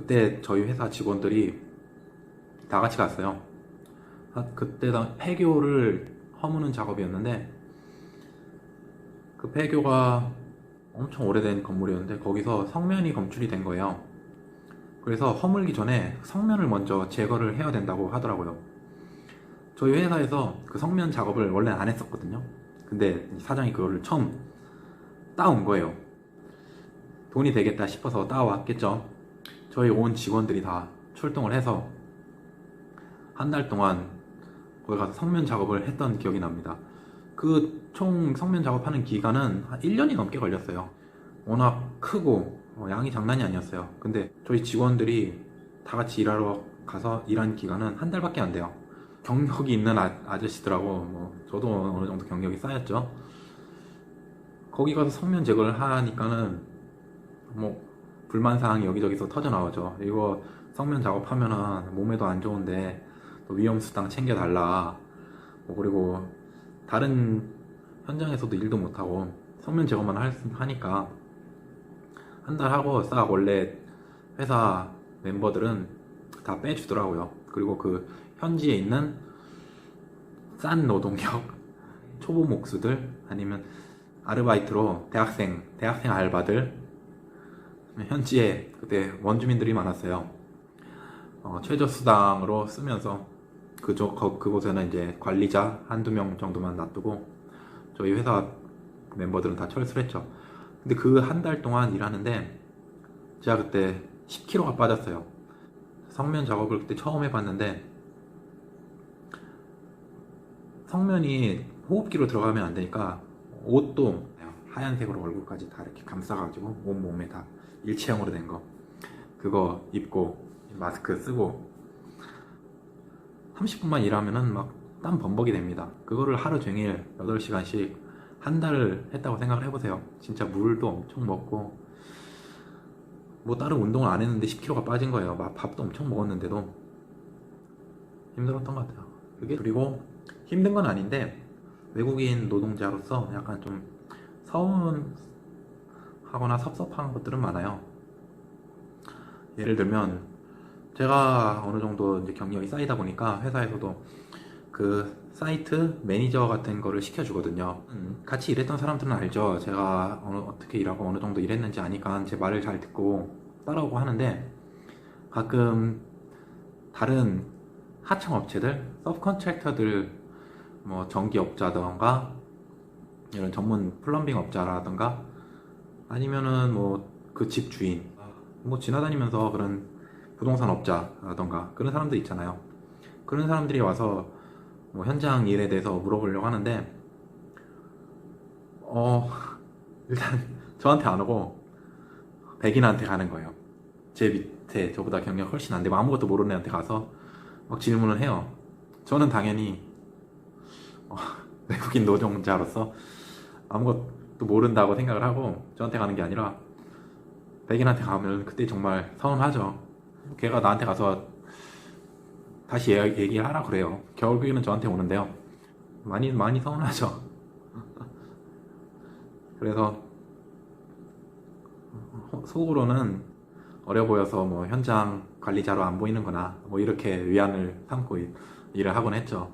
그때 저희 회사 직원들이 다 같이 갔어요. 아, 그때 당 폐교를 허무는 작업이었는데 그 폐교가 엄청 오래된 건물이었는데 거기서 성면이 검출이 된 거예요. 그래서 허물기 전에 성면을 먼저 제거를 해야 된다고 하더라고요. 저희 회사에서 그 성면 작업을 원래 안 했었거든요. 근데 사장이 그거를 처음 따온 거예요. 돈이 되겠다 싶어서 따왔겠죠. 저희 온 직원들이 다 출동을 해서 한 달 동안 거기 가서 성면 작업을 했던 기억이 납니다. 그 총 성면 작업하는 기간은 한 1년이 넘게 걸렸어요. 워낙 크고 어, 양이 장난이 아니었어요. 근데 저희 직원들이 다 같이 일하러 가서 일한 기간은 한 달밖에 안 돼요. 경력이 있는 아, 아저씨들하고 뭐 저도 어느 정도 경력이 쌓였죠. 거기 가서 성면 제거를 하니까는 뭐 불만 사항이 여기저기서 터져 나오죠. 이거 성면 작업하면은 몸에도 안 좋은데 또 위험 수당 챙겨 달라. 뭐 그리고 다른 현장에서도 일도 못 하고 성면 제거만 할, 하니까 한 달 하고 싹 원래 회사 멤버들은 다 빼주더라고요. 그리고 그 현지에 있는 싼 노동력 초보 목수들 아니면 아르바이트로 대학생 대학생 알바들 현지에 그때 원주민들이 많았어요. 어, 최저 수당으로 쓰면서 그쪽 거- 그곳에는 이제 관리자 한두 명 정도만 놔두고 저희 회사 멤버들은 다 철수를 했죠. 근데 그 한 달 동안 일하는데 제가 그때 10kg가 빠졌어요. 성면 작업을 그때 처음 해봤는데 성면이 호흡기로 들어가면 안 되니까 옷도 하얀색으로 얼굴까지 다 이렇게 감싸가지고 온 몸에 다 일체형으로 된 거 그거 입고 마스크 쓰고 30분만 일하면은 막 땀 범벅이 됩니다. 그거를 하루 종일 8시간씩 한 달을 했다고 생각을 해보세요. 진짜 물도 엄청 먹고 뭐 다른 운동을 안 했는데 10kg가 빠진 거예요. 막 밥도 엄청 먹었는데도 힘들었던 것 같아요. 그게 그리고 힘든 건 아닌데 외국인 노동자로서 약간 좀 서운하거나 섭섭한 것들은 많아요. 예를 들면 제가 어느 정도 이제 경력이 쌓이다 보니까 회사에서도 그 사이트 매니저 같은 거를 시켜주거든요. 음, 같이 일했던 사람들은 알죠. 제가 어느, 어떻게 일하고 어느 정도 일했는지 아니까 제 말을 잘 듣고 따라오고 하는데 가끔 다른 하청 업체들, 서브 컨트랙터들, 뭐 전기업자던가 이런 전문 플럼빙 업자라던가 아니면은 뭐 그 집 주인, 뭐 지나다니면서 그런 부동산 업자라던가 그런 사람들 있잖아요. 그런 사람들이 와서 뭐 현장 일에 대해서 물어보려고 하는데 어 일단 저한테 안 오고 백인한테 가는 거예요. 제 밑에 저보다 경력 훨씬 안 되고 아무것도 모르는 애한테 가서 막 질문을 해요. 저는 당연히 어, 외국인 노동자로서 아무것도 모른다고 생각을 하고 저한테 가는 게 아니라 백인한테 가면 그때 정말 서운하죠. 걔가 나한테 가서 다시 얘- 얘기를 하라 그래요. 결국에는 저한테 오는데요. 많이 많이 서운하죠. 그래서 속으로는 어려 보여서 뭐 현장 관리자로 안 보이는구나 뭐 이렇게 위안을 삼고 일- 일을 하곤 했죠.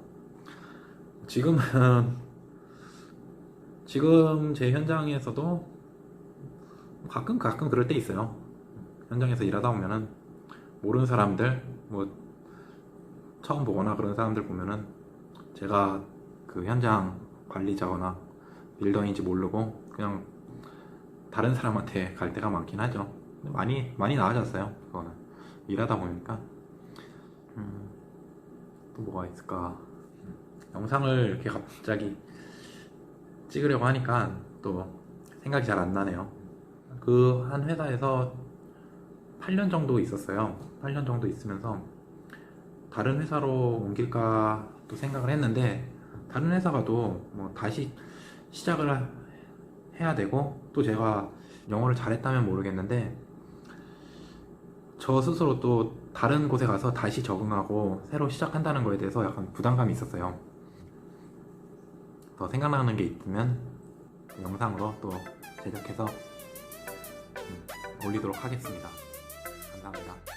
지금은 지금 제 현장에서도 가끔 가끔 그럴 때 있어요. 현장에서 일하다 보면은 모르는 사람들 뭐 처음 보거나 그런 사람들 보면은 제가 그 현장 관리자거나 빌더인지 모르고 그냥 다른 사람한테 갈 때가 많긴 하죠. 많이 많이 나아졌어요. 그거는 일하다 보니까 음, 또 뭐가 있을까? 음, 영상을 이렇게 갑자기 찍으려고 하니까 또 생각이 잘 안 나네요. 그 한 회사에서 8년 정도 있었어요. 8년 정도 있으면서 다른 회사로 옮길까 또 생각을 했는데 다른 회사가 또뭐 다시 시작을 하- 해야 되고 또 제가 영어를 잘했다면 모르겠는데 저 스스로 또 다른 곳에 가서 다시 적응하고 새로 시작한다는 거에 대해서 약간 부담감이 있었어요. 더 생각나는 게 있으면 영상으로 또 제작해서 음, 올리도록 하겠습니다. 감사합니다. 감사합니다.